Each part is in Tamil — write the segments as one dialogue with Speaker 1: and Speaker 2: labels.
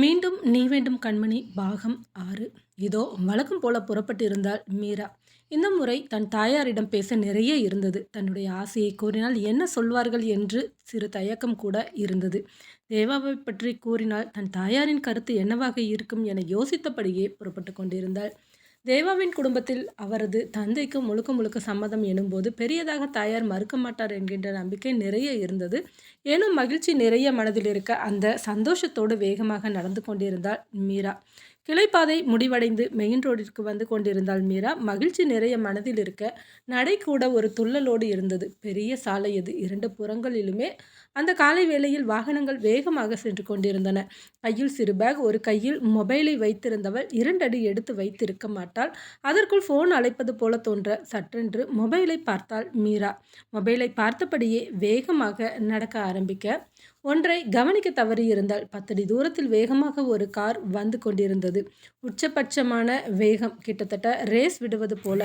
Speaker 1: மீண்டும் நீ வேண்டும் கண்மணி பாகம் ஆறு. இதோ வழக்கம் போல புறப்பட்டிருந்தாள் மீரா. இந்த முறை தன் தாயாரிடம் பேச நிறைய இருந்தது. தன்னுடைய ஆசையை கூறினால் என்ன சொல்வார்கள் என்று சிறு தயக்கம் கூட இருந்தது. தேவாவை பற்றி கூறினால் தன் தாயாரின் கருத்து என்னவாக இருக்கும் என யோசித்தபடியே புறப்பட்டு கொண்டிருந்தாள். தேவாவின் குடும்பத்தில் அவரது தந்தைக்கு முழுக்க முழுக்க சம்மதம் எனும்போது பெரியதாக தாயார் மறுக்க மாட்டார் என்கின்ற நம்பிக்கை நிறைய இருந்தது. ஏனும் மகிழ்ச்சி நிறைய மனதில் இருக்க அந்த சந்தோஷத்தோடு வேகமாக நடந்து கொண்டிருந்தார் மீரா. கிளைப்பாதை முடிவடைந்து மெயின் ரோடிற்கு வந்து கொண்டிருந்தால் மீரா. மகிழ்ச்சி நிறைய மனதில் இருக்க நடை கூட ஒரு துள்ளலோடு இருந்தது. பெரிய சாலை அது இரண்டு புறங்களிலுமே அந்த காலை வேளையில் வாகனங்கள் வேகமாக சென்று கொண்டிருந்தன. கையில் சிறு பேக் ஒரு கையில் மொபைலை வைத்திருந்தவள் இரண்டடி எடுத்து வைத்திருக்க மாட்டாள். அதற்குள் ஃபோன் அழைப்பது போல தோன்ற சற்றென்று மொபைலை பார்த்தாள் மீரா. மொபைலை பார்த்தபடியே வேகமாக நடக்க ஆரம்பிக்க ஒன்றை கவனிக்க தவறியிருந்தால் பத்தடி தூரத்தில் வேகமாக ஒரு கார் வந்து கொண்டிருந்தது. உச்சபட்சமான வேகம் கிட்டத்தட்ட ரேஸ் விடுவது போல.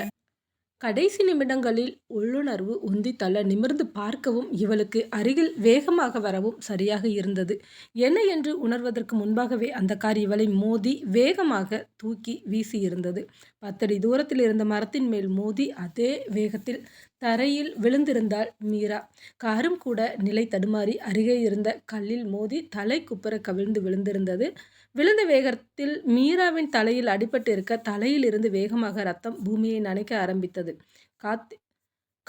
Speaker 1: கடைசி நிமிடங்களில் உள்ளுணர்வு உந்தி தள்ள நிமிர்ந்து பார்க்கவும் இவளுக்கு அருகில் வேகமாக வரவும் சரியாக இருந்தது. என்ன என்று உணர்வதற்கு முன்பாகவே அந்த கார் இவளை மோதி வேகமாக தூக்கி வீசியிருந்தது. பத்தடி தூரத்தில் இருந்த மரத்தின் மேல் மோதி அதே வேகத்தில் தரையில் விழுந்திருந்தாள் மீரா. காரும் கூட நிலை தடுமாறி அருகே இருந்த கல்லில் மோதி தலை குப்புற கவிழ்ந்து விழுந்திருந்தது. விழுந்த வேகத்தில் மீராவின் தலையில் அடிபட்டு இருக்க தலையிலிருந்து வேகமாக ரத்தம் பூமியை நனைக்க ஆரம்பித்தது. காத்தி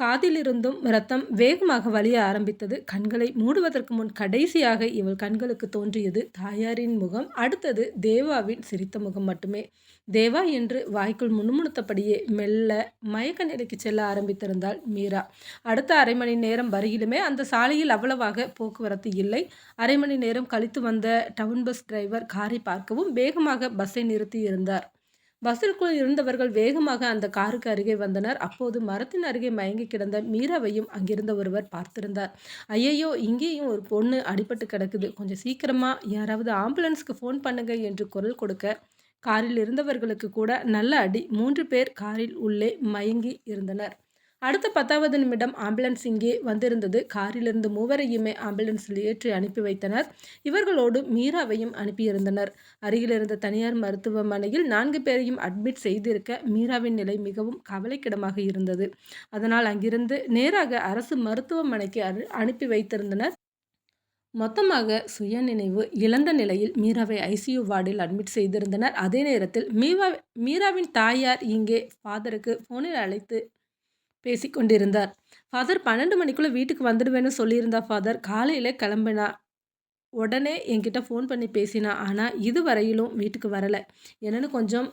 Speaker 1: காதிலிருந்தும் ரத்தம் வேகமாக வலிய ஆரம்பித்தது. கண்களை மூடுவதற்கு முன் கடைசியாக இவள் கண்களுக்கு தோன்றியது தாயாரின் முகம். அடுத்தது தேவாவின் சிரித்த முகம் மட்டுமே. தேவா என்று வாய்க்குள் முணுமுணுத்தபடியே மெல்ல மயக்க நிலைக்கு செல்ல ஆரம்பித்திருந்தாள் மீரா. அடுத்த அரை மணி நேரம் வரையிலுமே அந்த சாலையில் அவ்வளவாக போக்குவரத்து இல்லை. அரை மணி நேரம் கழித்து வந்த டவுன் பஸ் டிரைவர் காரை பார்க்கவும் வேகமாக பஸ்ஸை நிறுத்தி இருந்தார் பஸ்ஸிற்குள் இருந்தவர்கள் வேகமாக அந்த காருக்கு அருகே வந்தனர். அப்போது மரத்தின் அருகே மயங்கி கிடந்த மீராவையும் அங்கிருந்த ஒருவர் பார்த்திருந்தார். ஐயையோ இங்கேயும் ஒரு பொண்ணு அடிபட்டு கிடக்குது. கொஞ்சம் சீக்கிரமா யாராவது ஆம்புலன்ஸ்க்கு ஃபோன் பண்ணுங்க என்று குரல் கொடுக்க காரில் இருந்தவர்களுக்கு கூட நல்ல அடி. மூன்று பேர் காரில் உள்ளே மயங்கி இருந்தனர். அடுத்த பத்தாவது நிமிடம் ஆம்புலன்ஸ் இங்கே வந்திருந்தது. காரிலிருந்து மூவரையுமே ஆம்புலன்ஸில் ஏற்றி அனுப்பி வைத்தனர். இவர்களோடு மீராவையும் அனுப்பியிருந்தனர். அருகில் இருந்த தனியார் மருத்துவமனையில் நான்கு பேரையும் அட்மிட் செய்திருக்க மீராவின் நிலை மிகவும் கவலைக்கிடமாக இருந்தது. அதனால் அங்கிருந்து நேராக அரசு மருத்துவமனைக்கு அனுப்பி வைத்திருந்தனர். மொத்தமாக சுயநினைவு இழந்த நிலையில் மீராவை ஐசியூ வார்டில் அட்மிட் செய்திருந்தனர். அதே நேரத்தில் மீரா மீராவின் தாயார் இங்கே ஃபாதருக்கு ஃபோனில் அழைத்து பேசிக்கொண்டிருந்தார். ஃபாதர் பன்னெண்டு மணிக்குள்ளே வீட்டுக்கு வந்துடுவேன்னு சொல்லியிருந்தா ஃபாதர் காலையில் கிளம்பினா உடனே என்கிட்ட ஃபோன் பண்ணி பேசினா ஆனால் இது வரையிலும் வீட்டுக்கு வரலை. என்னன்னு கொஞ்சம்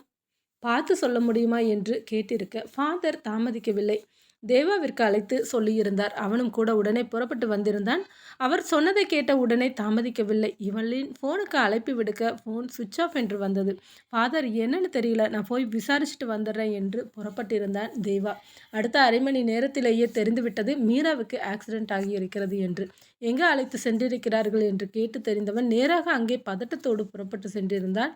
Speaker 1: பார்த்து சொல்ல முடியுமா? என்று கேட்டிருக்க. ஃபாதர் தாமதிக்கவில்லை. தேவாவிற்கு அழைத்து சொல்லியிருந்தார். அவனும் கூட உடனே புறப்பட்டு வந்திருந்தான். அவர் சொன்னதை கேட்ட உடனே தாமதிக்கவில்லை. இவளின் ஃபோனுக்கு அழைப்பு விடுக்க ஃபோன் சுவிட்ச் ஆஃப் என்று வந்தது. ஃபாதர் என்னன்னு தெரியல. நான் போய் விசாரிச்சுட்டு வந்துடுறேன் என்று புறப்பட்டிருந்தான் தேவா. அடுத்த அரை மணி நேரத்திலேயே தெரிந்துவிட்டது மீராவுக்கு ஆக்சிடென்ட் ஆகியிருக்கிறது என்று. எங்கே அழைத்து சென்றிருக்கிறார்கள்? என்று கேட்டு தெரிந்தவன் நேராக அங்கே பதட்டத்தோடு புறப்பட்டு சென்றிருந்தான்.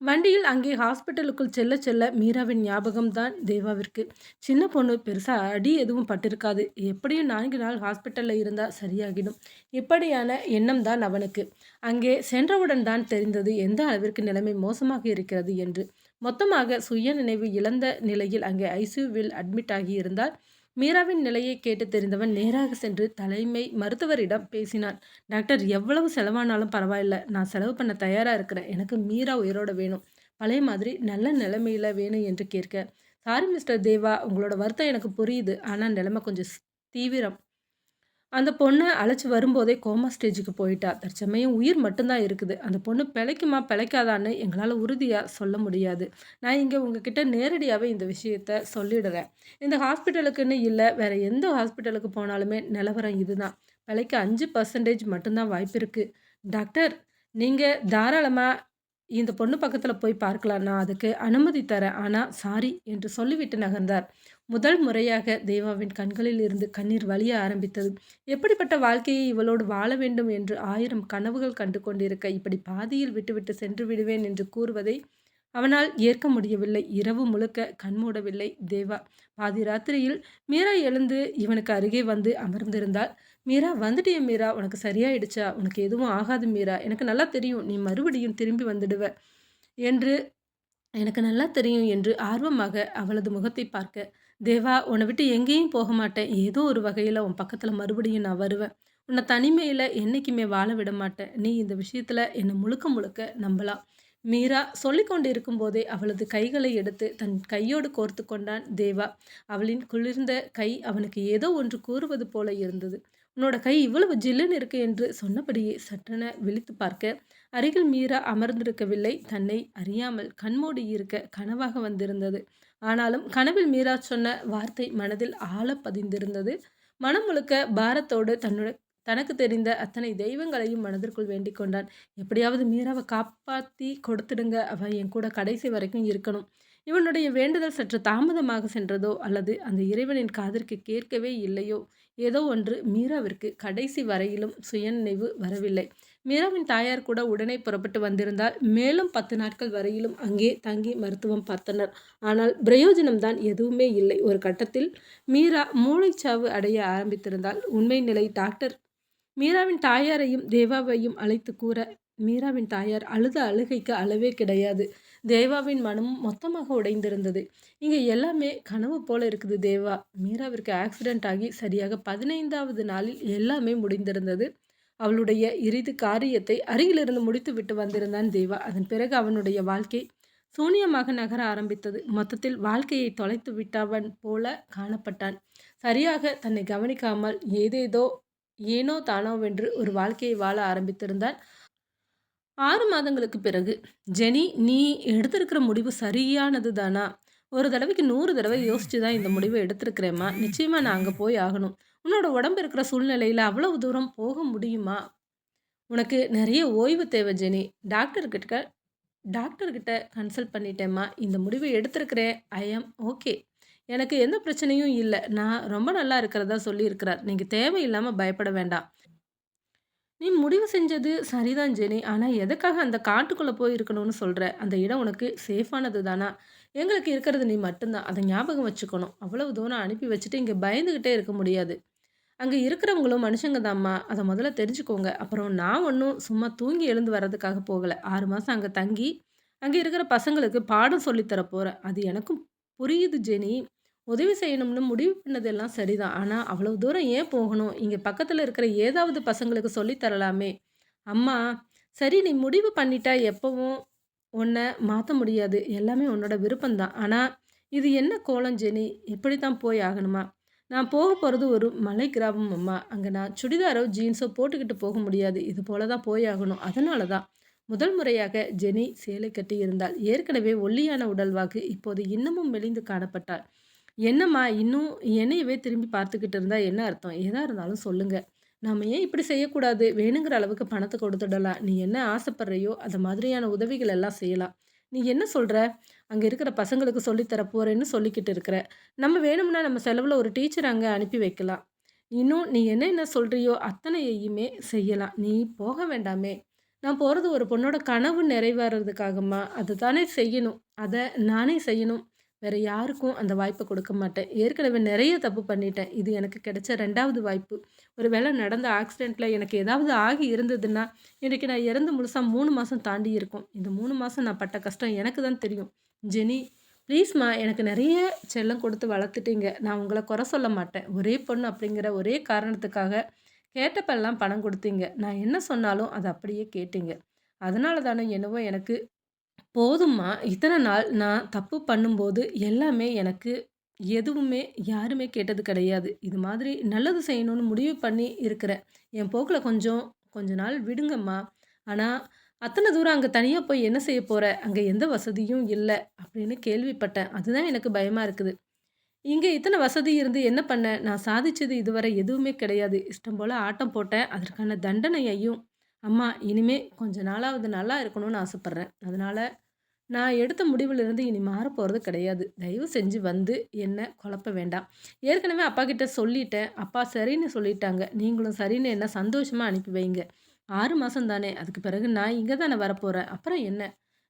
Speaker 1: வண்டியில் அங்கே ஹாஸ்பிட்டலுக்குள் செல்ல செல்ல மீராவின் ஞாபகம் தான் தேவாவிற்கு. சின்ன பொண்ணு பெருசாக அடி எதுவும் பட்டிருக்காது. எப்படியும் நான்கு நாள் ஹாஸ்பிட்டலில் இருந்தால் சரியாகிடும். இப்படியான எண்ணம் தான் அவனுக்கு. அங்கே சென்றவுடன் தான் தெரிந்தது எந்த அளவிற்கு நிலைமை மோசமாக இருக்கிறது என்று. மொத்தமாக சுய நினைவு இழந்த நிலையில் அங்கே ஐசியூவில் அட்மிட் ஆகியிருந்தால் மீராவின் நிலையை கேட்டு தெரிந்தவன் நேராக சென்று தலைமை மருத்துவரிடம் பேசினான். டாக்டர் எவ்வளவு செலவானாலும் பரவாயில்ல. நான் செலவு பண்ண தயாராக இருக்கிறேன். எனக்கு மீரா உயிரோட வேணும். பழைய மாதிரி நல்ல நிலைமையில் வேணும் என்று கேட்க. Sorry mister Deva. உங்களோட வருத்தம் எனக்கு புரியுது. ஆனால் நிலைமை கொஞ்சம் தீவிரம். அந்த பொண்ணை அழைச்சி வரும்போதே கோமா ஸ்டேஜுக்கு போயிட்டா. தற்சமயம் உயிர் மட்டும்தான் இருக்குது. அந்த பொண்ணு பிழைக்குமா பிழைக்காதான்னு எங்களால் உறுதியாக சொல்ல முடியாது. நான் இங்கே உங்ககிட்ட நேரடியாகவே இந்த விஷயத்த சொல்லிடுறேன். இந்த ஹாஸ்பிட்டலுக்குன்னு இல்லை வேறு எந்த ஹாஸ்பிட்டலுக்கு போனாலுமே நிலவரம் இதுதான். பிழைக்க அஞ்சு பர்சன்டேஜ் மட்டும்தான் வாய்ப்பு இருக்குது டாக்டர் நீங்கள் தாராளமாக இந்த பொண்ணு பக்கத்தில் போய் பார்க்கலாம் நான் அதுக்கு அனுமதி தரேன் ஆனால் சாரி என்று சொல்லிவிட்டு நகர்ந்தார் முதல் முறையாக தேவாவின் கண்களில் இருந்து கண்ணீர் வலிய ஆரம்பித்தது எப்படிப்பட்ட வாழ்க்கையை இவளோடு வாழ வேண்டும் என்று ஆயிரம் கனவுகள் கண்டு கொண்டிருக்க இப்படி பாதியில் விட்டுவிட்டு சென்று விடுவேன் என்று கூறுவதை அவனால் ஏற்க முடியவில்லை. இரவு முழுக்க கண்மூடவில்லை தேவா. பாதி ராத்திரியில் மீரா எழுந்து இவனுக்கு அருகே வந்து அமர்ந்திருந்தாள். "மீரா வந்துட்டிய மீரா? உனக்கு சரியாயிடுச்சா? உனக்கு எதுவும் ஆகாது மீரா. எனக்கு நல்லா தெரியும். நீ மறுபடியும் திரும்பி வந்துடுவ" என்று எனக்கு நல்லா தெரியும் என்று ஆர்வமாக அவளது முகத்தை பார்க்க, "தேவா உன்னை விட்டு எங்கேயும் போக மாட்டேன். ஏதோ ஒரு வகையில் உன் பக்கத்தில் மறுபடியும் நான் வருவேன். உன்னை தனிமையில் என்னைக்குமே வாழ விட மாட்டேன். நீ இந்த விஷயத்தில் என்னை முழுக்க முழுக்க நம்பலாம்." மீரா சொல்லிக் கொண்டிருக்கும்போதே அவளது கைகளை எடுத்து தன் கையோடு கோர்த்து கொண்டான் தேவா. அவளின் குளிர்ந்த கை அவனுக்கு ஏதோ ஒன்று கூறுவது போல இருந்தது. "உன்னோட கை இவ்வளவு ஜில்லுன்னு இருக்கு" என்று சொன்னபடியே சற்றென விழித்துப் பார்க்க, அருகில் மீரா அமர்ந்திருக்கவில்லை. தன்னை அறியாமல் கண்மூடியிருக்க கனவாக வந்திருந்தது. ஆனாலும் கனவில் மீரா சொன்ன வார்த்தை மனதில் ஆழ பதிந்திருந்தது. மனம் முழுக்க பாரத்தோடு தன்னோட தனக்கு தெரிந்த அத்தனை தெய்வங்களையும் மனதிற்குள் வேண்டிக் கொண்டான். "எப்படியாவது மீராவை காப்பாத்தி கொடுத்துடுங்க. அவள் என் கூட கடைசி வரைக்கும் இருக்கணும்." இவனுடைய வேண்டுதல் சற்று தாமதமாக சென்றதோ அல்லது அந்த இறைவனின் காதிற்கு கேட்கவே இல்லையோ ஏதோ ஒன்று மீராவிற்கு கடைசி வரையிலும் சுயநினைவு வரவில்லை. மீராவின் தாயார் கூட உடனே புறப்பட்டு வந்திருந்தால் மேலும் பத்து நாட்கள் வரையிலும் அங்கே தங்கி மருத்துவம் பார்த்தனர். ஆனால் பிரயோஜனம்தான் எதுவுமே இல்லை. ஒரு கட்டத்தில் மீரா மூளைச்சாவு அடைய ஆரம்பித்திருந்தால் உண்மை நிலை டாக்டர் மீராவின் தாயாரையும் தேவாவையும் அழைத்து கூற, மீராவின் தாயார் அழுத அழுகைக்கு அளவே கிடையாது. தேவாவின் மனமும் மொத்தமாக உடைந்திருந்தது. இங்கே எல்லாமே கனவு போல இருக்குது தேவா." மீராவிற்கு ஆக்சிடென்ட் ஆகி சரியாக பதினைந்தாவது நாளில் எல்லாமே முடிந்திருந்தது. அவளுடைய இறுதி காரியத்தை அருகிலிருந்து முடித்து விட்டு வந்திருந்தான் தேவா. அதன் பிறகு அவனுடைய வாழ்க்கை சூனியமாக நகர ஆரம்பித்தது. மொத்தத்தில் வாழ்க்கையை தொலைத்து விட்டவன் போல காணப்பட்டான். சரியாக தன்னை கவனிக்காமல் ஏதேதோ ஏனோ தானோவென்று ஒரு வாழ்க்கையை வாழ ஆரம்பித்திருந்தான். ஆறு மாதங்களுக்கு பிறகு, "ஜெனி நீ எடுத்திருக்கிற முடிவு சரியானது தானா? ஒரு தடவைக்கு நூறு தடவை யோசிச்சு தான் இந்த முடிவை எடுத்திருக்கிறேம்மா. நிச்சயமாக நான் அங்கே போய் ஆகணும். உன்னோட உடம்பு இருக்கிற சூழ்நிலையில் அவ்வளவு தூரம் போக முடியுமா? உனக்கு நிறைய ஓய்வு தேவை ஜெனி. டாக்டர்கிட்ட டாக்டர்கிட்ட கன்சல்ட் பண்ணிட்டேம்மா இந்த முடிவை எடுத்திருக்கிறேன். ஐ ஆம் ஓகே. எனக்கு எந்த பிரச்சனையும் இல்லை நான் ரொம்ப நல்லா இருக்கிறதா சொல்லியிருக்கிறார். நீங்கள் தேவையில்லாமல் பயப்பட வேண்டாம்." "நீ முடிவு செஞ்சது சரிதான் ஜெனி. ஆனால் எதுக்காக அந்த காட்டுக்குள்ளே போய் இருக்கணும்னு சொல்ற? அந்த இடம் உனக்கு சேஃபானது தானா? எங்களுக்கு இருக்கிறது நீ மட்டும்தான் அதை ஞாபகம் வச்சுக்கணும். அவ்வளவு தூரம் அனுப்பி வச்சுட்டு இங்கே பயந்துகிட்டே இருக்க முடியாது. அங்கே இருக்கிறவங்களும் மனுஷங்க தான்மா. அதை முதல்ல தெரிஞ்சுக்கோங்க. அப்புறம் நான் ஒன்றும் சும்மா தூங்கி எழுந்து வர்றதுக்காக போகலை ஆறு மாதம் அங்கே தங்கி, அங்கே இருக்கிற பசங்களுக்கு பாடம் சொல்லித் தரப் அது எனக்கும் புரியுது ஜெனி. உதவி செய்யணும்னு முடிவு பண்ணதெல்லாம் சரிதான். ஆனால் அவ்வளவு தூரம் ஏன் போகணும்? இங்கே பக்கத்தில் இருக்கிற ஏதாவது பசங்களுக்கு சொல்லித்தரலாமே "அம்மா, சரி நீ முடிவு பண்ணிட்டா எப்பவும் உன்னை மாற்ற முடியாது. எல்லாமே உன்னோட விருப்பம் தான். இது என்ன கோலம் ஜெனி? இப்படி தான் போய் ஆகணுமா? நான் போக போகிறது ஒரு மலை கிராமம் அம்மா. அங்கே நான் சுடிதாரோ, ஜீன்ஸோ போட்டுக்கிட்டு போக முடியாது. இது போல தான் போய் ஆகணும். அதனால தான்." முதல் முறையாக ஜெனி சேலை கட்டி இருந்தால் ஏற்கனவே ஒல்லியான உடல்வாக்கு இப்போது இன்னமும் மெலிந்து காணப்பட்டாள். "என்னம்மா இன்னும் என்னையவே திரும்பி பார்த்துக்கிட்டு இருந்தா என்ன அர்த்தம்? எதாக இருந்தாலும் சொல்லுங்க. நாம் ஏன் இப்படி செய்யக்கூடாது? வேணுங்கிற அளவுக்கு பணத்தை கொடுத்துடலாம். நீ என்ன ஆசைப்படுறையோ அந்த மாதிரியான உதவிகள் எல்லாம் செய்யலாம். நீ என்ன சொல்கிற அங்கே இருக்கிற பசங்களுக்கு சொல்லித்தர போகிறேன்னு சொல்லிக்கிட்டு இருக்கிற. நம்ம வேணும்னா நம்ம செலவில் ஒரு டீச்சர் அங்கே அனுப்பி வைக்கலாம். இன்னும் நீ என்ன என்ன சொல்கிறியோ அத்தனையையுமே செய்யலாம். நீ போக வேண்டாமே." "நான் போகிறது ஒரு பொண்ணோட கனவு நிறைவேறதுக்காகம்மா. அதுதானே செய்யணும். அதை நானே செய்யணும். வேற யாருக்கும் அந்த வாய்ப்பை கொடுக்க மாட்டேன். ஏற்கனவே நிறைய தப்பு பண்ணிட்டேன். இது எனக்கு கிடைச்ச ரெண்டாவது வாய்ப்பு. ஒரு வேளை நடந்த ஆக்சிடெண்ட்டில் எனக்கு ஏதாவது ஆகி இருந்ததுன்னா, இன்னைக்கு நான் இறந்து முழுசாக மூணு மாதம் தாண்டி இருக்கும். இந்த மூணு மாதம் நான் பட்ட கஷ்டம் எனக்கு தான் தெரியும். ஜெனி ப்ளீஸ்மா எனக்கு நிறைய செல்லம் கொடுத்து வளர்த்துட்டீங்க. நான் உங்களை குறை சொல்ல மாட்டேன். ஒரே பொண்ணு அப்படிங்கிற ஒரே காரணத்துக்காக கேட்டப்பெல்லாம் பணம் கொடுத்தீங்க. நான் என்ன சொன்னாலும் அதை அப்படியே கேட்டீங்க. அதனால தானே என்னவோ எனக்கு போதும்மா. இத்தனை நாள் நான் தப்பு பண்ணும்போது எல்லாமே எனக்கு எதுவுமே யாருமே கேட்டது கிடையாது. இது மாதிரி நல்லது செய்யணும்னு முடிவு பண்ணி இருக்கிறேன். என் போக்கில் கொஞ்சம் கொஞ்ச நாள் விடுங்கம்மா. ஆனால் அத்தனை தூரம் அங்கே தனியாக போய் என்ன செய்யப் போகிற அங்கே எந்த வசதியும் இல்லை அப்படின்னு கேள்விப்பட்டேன். அதுதான் எனக்கு பயமாக இருக்குது." இங்கே இத்தனை வசதி இருந்து என்ன பண்ண? நான் சாதிச்சது இதுவரை எதுவுமே கிடையாது. இஷ்டம் போல் ஆட்டம் போட்டேன். அதற்கான தண்டனையையும் அம்மா இனிமே கொஞ்ச நாளாவது நல்லா இருக்கணும்னு ஆசைப்பட்றேன் அதனால் நான் எடுத்த முடிவிலிருந்து இனி மாறப் போகிறது கிடையாது. தயவு செஞ்சு வந்து என்ன குழப்ப வேண்டாம். ஏற்கனவே அப்பாகிட்ட சொல்லிட்டேன். அப்பா சரின்னு சொல்லிட்டாங்க. நீங்களும் சரின்னு என்ன சந்தோஷமாக அனுப்பி வைங்க. ஆறு மாதம் தானே. அதுக்கு பிறகு நான் இங்கே தானே வரப்போகிறேன் அப்புறம் என்ன?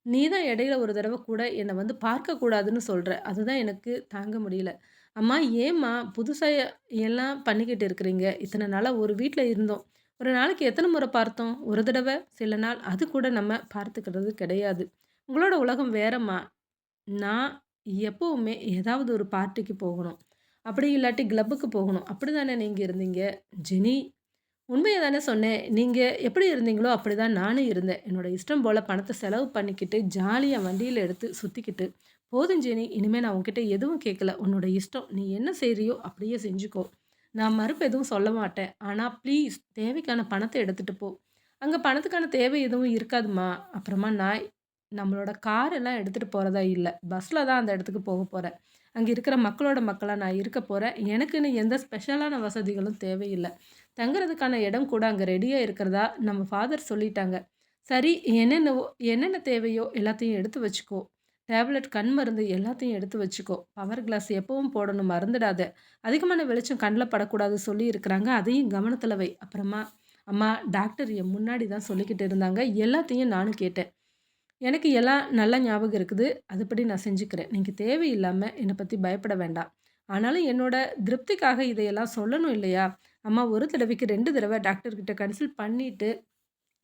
Speaker 1: நீ தான் இடையில ஒரு தடவை கூட என்னை வந்து பார்க்கக்கூடாதுன்னு சொல்கிற அதுதான் எனக்கு தாங்க முடியல. அம்மா ஏம்மா புதுசாக எல்லாம் பண்ணிக்கிட்டு இருக்கிறீங்க? இத்தனை நாளாக ஒரு வீட்டில் இருந்தோம். ஒரு நாளைக்கு எத்தனை முறை பார்த்தோம்? ஒரு தடவை சில நாள். அது கூட நம்ம பார்த்துக்கிறது கிடையாது. உங்களோட உலகம் வேறம்மா. நான் எப்போவுமே ஏதாவது ஒரு பார்ட்டிக்கு போகணும். அப்படி இல்லாட்டி கிளப்புக்கு போகணும். அப்படி தானே நீங்கள் இருந்தீங்க? ஜெனி உண்மையை தானே சொன்னேன். நீங்கள் எப்படி இருந்தீங்களோ, அப்படிதான் நானும் இருந்தேன். என்னோட இஷ்டம் போல் பணத்தை செலவு பண்ணிக்கிட்டு, ஜாலியாக வண்டியில் எடுத்து சுற்றிக்கிட்டு "போதும் ஜெனி, இனிமேல் நான் உங்ககிட்ட எதுவும் கேட்கல. உன்னோட இஷ்டம். நீ என்ன செய்கிறியோ அப்படியே செஞ்சுக்கோ. நான் மறுப்பு எதுவும் சொல்ல மாட்டேன். ஆனால் ப்ளீஸ் தேவைக்கான பணத்தை எடுத்துகிட்டு போ." அங்கே பணத்துக்கான தேவை எதுவும் இருக்காதும்மா. அப்புறமா நான் நம்மளோட கார் எல்லாம் எடுத்துட்டு போறதா இல்ல. பஸ்ல தான் அந்த இடத்துக்கு போக போறேன். அங்க இருக்கிற மக்களோட மக்களா நான் இருக்க போறேன். எனக்குன்னு எந்த ஸ்பெஷலான வசதிகளும் தேவையில்ல. தங்குறதுக்கான இடம் கூட அங்க ரெடியா இருக்கிறதா நம்ம ஃபாதர் சொல்லிட்டாங்க. சரி என்னென்னவோ என்னென்ன தேவையோ எல்லாத்தையும் எடுத்து வச்சுக்கோ. டேப்லெட், கண் மருந்து எல்லாத்தையும் எடுத்து வச்சுக்கோ. பவர் கிளாஸ் எப்பவும் போடணும் மறந்துடாத. அதிகமான வெளிச்சம் கண்ல படக்கூடாது சொல்லியிருக்கிறாங்க. அதையும் கவனத்துல வை. அப்புறமா அம்மா டாக்டர் என் முன்னாடி தான் சொல்லிக்கிட்டு இருந்தாங்க. எல்லாத்தையும் நானும் கேட்டேன். எனக்கு எல்லாம் நல்லா ஞாபகம் இருக்குது. அதுபடி நான் செஞ்சுக்கிறேன். நீங்கள் தேவையில்லாமல் என்னை பற்றி பயப்பட வேண்டாம். ஆனாலும் என்னோட திருப்திக்காக இதையெல்லாம் சொல்லணும் இல்லையா? அம்மா ஒரு தடவைக்கு ரெண்டு தடவை டாக்டர்கிட்ட கன்சல்ட் பண்ணிவிட்டு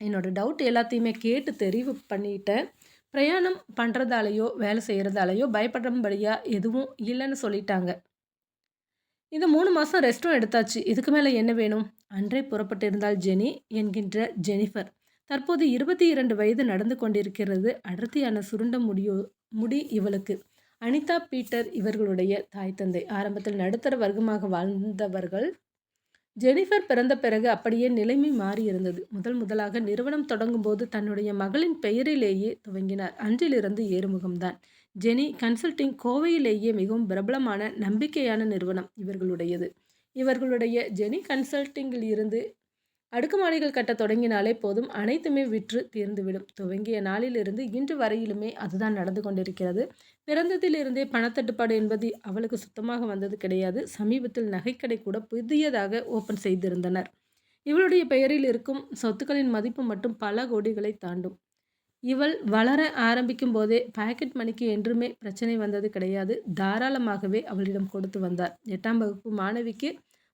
Speaker 1: என்னோட டவுட் எல்லாத்தையுமே கேட்டு தெரிவு பண்ணிட்டேன். பிரயாணம் பண்ணுறதாலையோ வேலை செய்றதாலயோ பயப்படுறபடியாக எதுவும் இல்லைன்னு சொல்லிட்டாங்க. இந்த மூணு மாதம் ரெஸ்ட்டும் எடுத்தாச்சு. இதுக்கு மேலே என்ன வேணும்? அன்றே புறப்பட்டிருந்தாள் ஜெனி என்கின்ற ஜெனிஃபர். தற்போது 22 வயது நடந்து கொண்டிருக்கிறது. அடர்த்தியான சுருண்ட முடியோ முடி இவளுக்கு. அனிதா, பீட்டர் இவர்களுடைய தாய் தந்தை. ஆரம்பத்தில் நடுத்தர வர்க்கமாக வாழ்ந்தவர்கள். ஜெனிஃபர் பிறந்த பிறகு அப்படியே நிலைமை மாறியிருந்தது. முதல் முதலாக நிறுவனம் தொடங்கும்போது தன்னுடைய மகளின் பெயரிலேயே துவங்கினார். அன்றிலிருந்து ஏறுமுகம்தான். ஜெனி கன்சல்டிங் கோவையிலேயே மிகவும் பிரபலமான, நம்பிக்கையான நிறுவனம் இவர்களுடையது. இவர்களுடைய ஜெனி கன்சல்டிங்கில் இருந்து அடுக்குமாடிகள் கட்ட தொடங்கினாலே போதும் அனைத்துமே விற்று தீர்ந்துவிடும். துவங்கிய நாளிலிருந்து இன்று வரையிலுமே அதுதான் நடந்து கொண்டிருக்கிறது. பிறந்ததிலிருந்தே பணத்தட்டுப்பாடு என்பது அவளுக்கு சுத்தமாக வந்தது கிடையாது. சமீபத்தில் நகைக்கடை கூட புதியதாக ஓப்பன் செய்திருந்தனர். இவளுடைய பெயரில் இருக்கும் சொத்துக்களின் மதிப்பு மட்டும் பல கோடிகளை தாண்டும். இவள் வளர ஆரம்பிக்கும் போதே பாக்கெட் மணிக்கு என்றுமே பிரச்சனை வந்தது கிடையாது. தாராளமாகவே அவளிடம் கொடுத்து வந்தார். எட்டாம் வகுப்பு மாணவிக்கு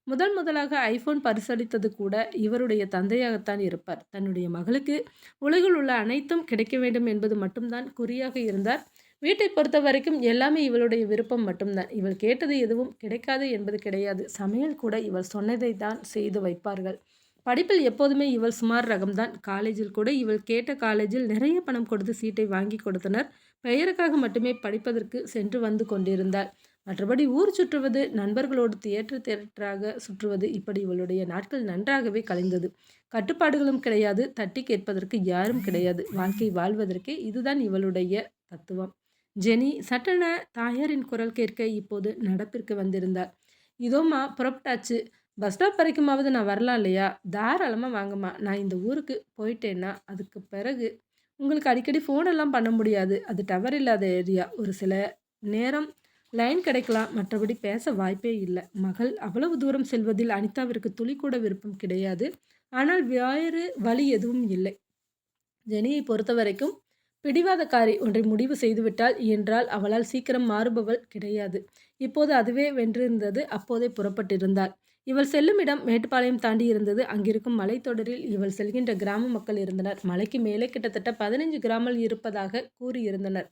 Speaker 1: முதல் முதலாக ஐஃபோன் பரிசளித்தது கூட இவருடைய தந்தையாகத்தான் இருப்பார். தன்னுடைய மகளுக்கு உலகில் உள்ள அனைத்தும் கிடைக்க வேண்டும் என்பது மட்டும்தான் குறியாக இருந்தார். வீட்டை பொறுத்த வரைக்கும் எல்லாமே இவளுடைய விருப்பம் மட்டும்தான். இவள் கேட்டது எதுவும் கிடைக்காது என்பது கிடையாது. சமையல் கூட இவள் சொன்னதை தான் செய்து வைப்பார்கள். படிப்பில் எப்போதுமே இவள் சுமார் ரகம்தான். காலேஜில் கூட இவள் கேட்ட காலேஜில் நிறைய பணம் கொடுத்து சீட்டை வாங்கிக் கொடுத்தனர். பெயருக்காக மட்டுமே படிப்பதற்கு சென்று வந்து கொண்டிருந்தாள். மற்றபடி ஊர் சுற்றுவது, நண்பர்களோடு தியேட்டர் தியேட்டராக சுற்றுவது இப்படி இவளுடைய நாட்கள் நன்றாகவே கலைந்தது கட்டுப்பாடுகளும் கிடையாது. தட்டி கேட்பதற்கு யாரும் கிடையாது. வாழ்க்கை வாழ்வதற்கே இதுதான் இவளுடைய தத்துவம். ஜெனி சட்டென தாயாரின் குரல் கேட்க இப்போது நடப்பிற்கு வந்திருந்தார் இதோமா புறப்பட்டாச்சு. பஸ் ஸ்டாப் வரைக்குமாவது நான் வரலாம் இல்லையா? தாராளமாக வாங்கம்மா. நான் இந்த ஊருக்கு போயிட்டேன்னா, அதுக்கு பிறகு உங்களுக்கு அடிக்கடி ஃபோனெல்லாம் பண்ண முடியாது. அது டவர் இல்லாத ஏரியா. ஒரு சில நேரம் லைன் கிடைக்கலாம். மற்றபடி பேச வாய்ப்பே இல்லை மகள் அவ்வளவு தூரம் செல்வதில் அனிதாவிற்கு துளி கூட விருப்பம் கிடையாது. ஆனால் வேறு வழி எதுவும் இல்லை. ஜெனியை பொறுத்தவரைக்கும் பிடிவாதக்காரி ஒன்றை முடிவு செய்துவிட்டாள் என்றால் அவளால் சீக்கிரம் மாறுபவள் கிடையாது. இப்போது அதுவே வென்றிருந்தது. அப்போதே புறப்பட்டிருந்தாள். இவள் செல்லும் இடம் மேட்டுப்பாளையம் தாண்டி இருந்தது. அங்கிருக்கும் மலைத்தொடரில் இவள் செல்கின்ற கிராம மக்கள் இருந்தனர். மலைக்கு மேலே கிட்டத்தட்ட 15 கிராமங்கள் இருப்பதாக கூறியிருந்தனர்.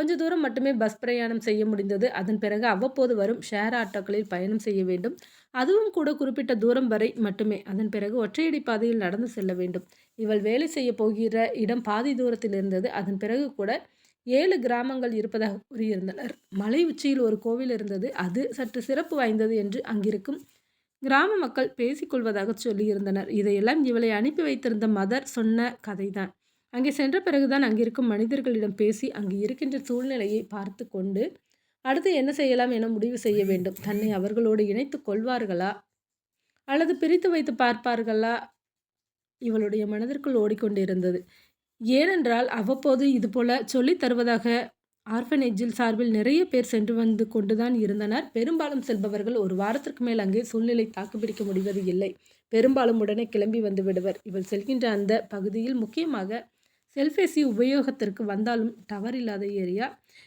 Speaker 1: கொஞ்ச தூரம் மட்டுமே பஸ் பிரயாணம் செய்ய முடிந்தது. அதன் பிறகு அவ்வப்போது வரும் ஷேர் ஆட்டோக்களில் பயணம் செய்ய வேண்டும். அதுவும் கூட குறிப்பிட்ட தூரம் வரை மட்டுமே. அதன் பிறகு ஒற்றையடி பாதையில் நடந்து செல்ல வேண்டும். இவள் வேலை செய்ய போகிற இடம் பாதி தூரத்தில் இருந்தது. அதன் பிறகு கூட ஏழு கிராமங்கள் இருப்பதாக கூறியிருந்தனர். மலை உச்சியில் ஒரு கோவில் இருந்தது. அது சற்று சிறப்பு வாய்ந்தது என்று அங்கிருக்கும் கிராம மக்கள் பேசிக்கொள்வதாக சொல்லியிருந்தனர். இதையெல்லாம் இவளை அனுப்பி வைத்திருந்த மதர் சொன்ன கதைதான். அங்கே சென்ற பிறகுதான் அங்கிருக்கும் மனிதர்களிடம் பேசி அங்கு இருக்கின்ற சூழ்நிலையை பார்த்து கொண்டு அடுத்து என்ன செய்யலாம் என முடிவு செய்ய வேண்டும். தன்னை அவர்களோடு இணைத்து கொள்வார்களா? அல்லது பிரித்து வைத்துப் பார்ப்பார்களா? இவளுடைய மனதிற்குள் ஓடிக்கொண்டிருந்தது. ஏனென்றால் அவ்வப்போது இதுபோல சொல்லித் தருவதாக ஆர்ஃபனேஜில் சார்பில் நிறைய பேர் சென்று வந்து கொண்டுதான் இருந்தனர். பெரும்பாலும் செல்பவர்கள் ஒரு வாரத்திற்கு மேல் அங்கே சூழ்நிலை தாக்குப்பிடிக்க முடிவது இல்லை. பெரும்பாலும் உடனே கிளம்பி வந்து விடுவர். இவள் செல்கின்ற அந்த பகுதியில் முக்கியமாக செல்பேசி உபயோகத்திற்கு வந்தாலும் டவர் இல்லாத ஏரியா.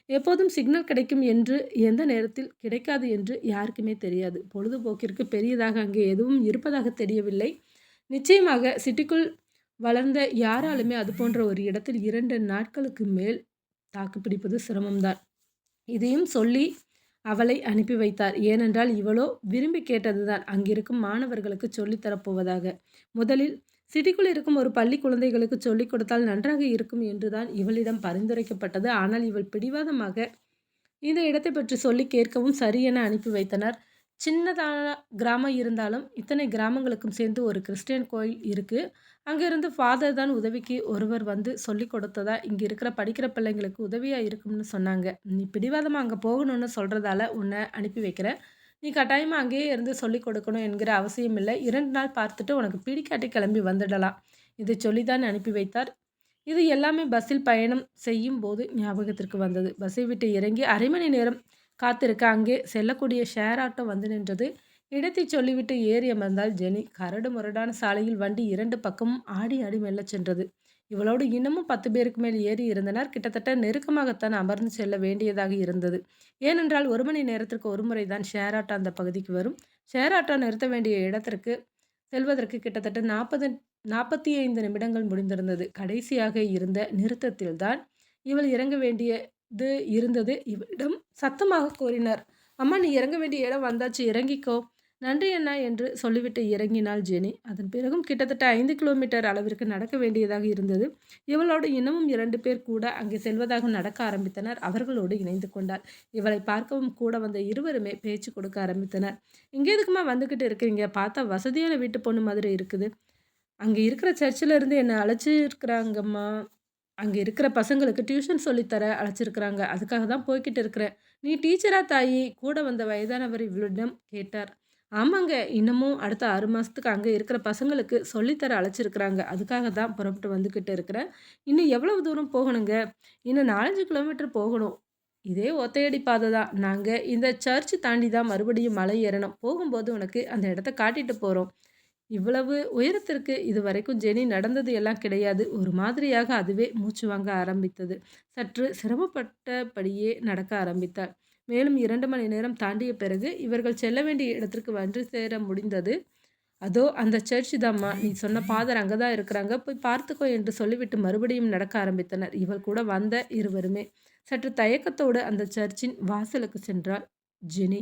Speaker 1: எப்போதும் சிக்னல் கிடைக்கும் என்று, எந்த நேரத்தில் கிடைக்காது என்று யாருக்குமே தெரியாது. பொழுதுபோக்கிற்கு பெரியதாக அங்கே எதுவும் இருப்பதாக தெரியவில்லை. நிச்சயமாக சிட்டிக்குள் வளர்ந்த யாராலுமே அது போன்ற ஒரு இடத்தில் இரண்டு நாட்களுக்கு மேல் தாக்குப்பிடிப்பது சிரமம்தான். இதையும் சொல்லி அவளை அனுப்பி வைத்தார். ஏனென்றால் இவளோ விரும்பி கேட்டதுதான் அங்கிருக்கும் மாணவர்களுக்கு சொல்லித்தரப்போவதாக முதலில் சிட்டிக்குள் இருக்கும் ஒரு பள்ளி குழந்தைகளுக்கு சொல்லிக் கொடுத்தால் நன்றாக இருக்கும் என்றுதான் இவளிடம் பரிந்துரைக்கப்பட்டது. ஆனால் இவள் பிடிவாதமாக இந்த இடத்தை பற்றி சொல்லிக் கேட்கவும் சரி என அனுப்பி வைத்தனர். சின்னதான கிராமம் இருந்தாலும் இத்தனை கிராமங்களுக்கும் சேர்ந்து ஒரு கிறிஸ்டியன் கோயில் இருக்குது அங்கிருந்து ஃபாதர் தான் உதவிக்கு ஒருவர் வந்து சொல்லி கொடுத்ததா இங்கே இருக்கிற படிக்கிற பிள்ளைங்களுக்கு உதவியாக இருக்கும்னு சொன்னாங்க. நீ பிடிவாதமாக அங்கே போகணும்னு சொல்கிறதால உன்னை அனுப்பி வைக்கிறேன். நீ கட்டாயமாக அங்கேயே இருந்து சொல்லிக் கொடுக்கணும் என்கிற அவசியம் இல்லை இரண்டு நாள் பார்த்துட்டு உனக்கு பிடிக்காட்டி கிளம்பி வந்துடலாம். இதை சொல்லிதான் அனுப்பி வைத்தார். இது எல்லாமே பஸ்ஸில் பயணம் செய்யும் போது ஞாபகத்திற்கு வந்தது. பஸ்ஸை விட்டு இறங்கி அரை மணி நேரம் காத்திருக்க அங்கே செல்லக்கூடிய ஷேர் ஆட்டோ வந்து நின்றது. இடத்தை சொல்லிவிட்டு ஏறி அமர்ந்தால் ஜெனி. கரடு முரடான சாலையில் வண்டி இரண்டு பக்கமும் ஆடி ஆடி மெல்லச் சென்றது. இவளோடு இன்னமும் பத்து பேருக்கு மேல் ஏறி இருந்தனர். கிட்டத்தட்ட நெருக்கமாகத்தான் அமர்ந்து செல்ல வேண்டியதாக இருந்தது. ஏனென்றால் ஒரு மணி நேரத்திற்கு ஒருமுறை தான் ஷேர் ஆட்டோ அந்த பகுதிக்கு வரும். ஷேர் ஆட்டோ நிறுத்த வேண்டிய இடத்திற்கு செல்வதற்கு கிட்டத்தட்ட நாற்பது நாற்பத்தி ஐந்து நிமிடங்கள் முடிந்திருந்தது. கடைசியாக இருந்த நிறுத்தத்தில்தான் இவள் இறங்க வேண்டியது இருந்தது. இவளிடம் சத்தமாக கூறினார். அம்மா நீ இறங்க வேண்டிய இடம் வந்தாச்சு இறங்கிக்கோ. நன்றி அண்ணா என்று சொல்லிவிட்டு இறங்கினாள் ஜெனி. அதன் பிறகும் கிட்டத்தட்ட ஐந்து கிலோமீட்டர் அளவிற்கு நடக்க வேண்டியதாக இருந்தது. இவளோடு இன்னமும் இரண்டு பேர் கூட அங்கே செல்வதாக நடக்க ஆரம்பித்தனர். அவர்களோடு இணைந்து கொண்டாள். இவளை பார்க்கவும் கூட வந்த இருவருமே பேச்சு கொடுக்க ஆரம்பித்தனர். இங்கே எதுக்கும்மா வந்துக்கிட்டு இருக்கிறீங்க? பார்த்தா வசதியான வீட்டு பொண்ணு மாதிரி இருக்குது. அங்கே இருக்கிற சர்ச்சில் இருந்து என்னை அழைச்சிருக்கிறாங்கம்மா. அங்கே இருக்கிற பசங்களுக்கு டியூஷன் சொல்லித் தர அழைச்சிருக்கிறாங்க. அதுக்காக தான் போய்கிட்டு இருக்கிறேன். நீ டீச்சரா தாயி? கூட வந்த வயதானவர் இவளிடம் கேட்டார். ஆமாங்க. இன்னமும் அடுத்த ஆறு மாதத்துக்கு அங்கே இருக்கிற பசங்களுக்கு சொல்லித் தர அழைச்சிருக்கிறாங்க. அதுக்காக தான் புறப்பட்டு வந்துக்கிட்டு இருக்கிறேன். இன்னும் எவ்வளவு தூரம் போகணுங்க? இன்னும் நாலஞ்சு கிலோமீட்டர் போகணும். இதே ஒத்தையடி பாதை தான். நாங்கள் இந்த சர்ச் தாண்டி தான் மறுபடியும் மலை ஏறணும். போகும்போது உனக்கு அந்த இடத்த காட்டிட்டு போகிறோம் இவ்வளவு உயரத்திற்கு இது வரைக்கும் ஜெனி நடந்தது எல்லாம் கிடையாது. ஒரு மாதிரியாக அதுவே மூச்சு வாங்க ஆரம்பித்தது. சற்று சிரமப்பட்டபடியே நடக்க ஆரம்பித்தாள். மேலும் இரண்டு மணி நேரம் தாண்டிய பிறகு இவர்கள் செல்ல வேண்டிய இடத்திற்கு வந்து சேர முடிந்தது. அதோ அந்த சர்ச் தாம்மா. நீ சொன்ன ஃபாதர் அங்கதான் இருக்கிறாங்க. போய் பார்த்துக்கோ என்று சொல்லிவிட்டு மறுபடியும் நடக்க ஆரம்பித்தனர். இவள் கூட வந்த இருவருமே. சற்று தயக்கத்தோடு அந்த சர்ச்சின் வாசலுக்கு சென்றாள் ஜெனி.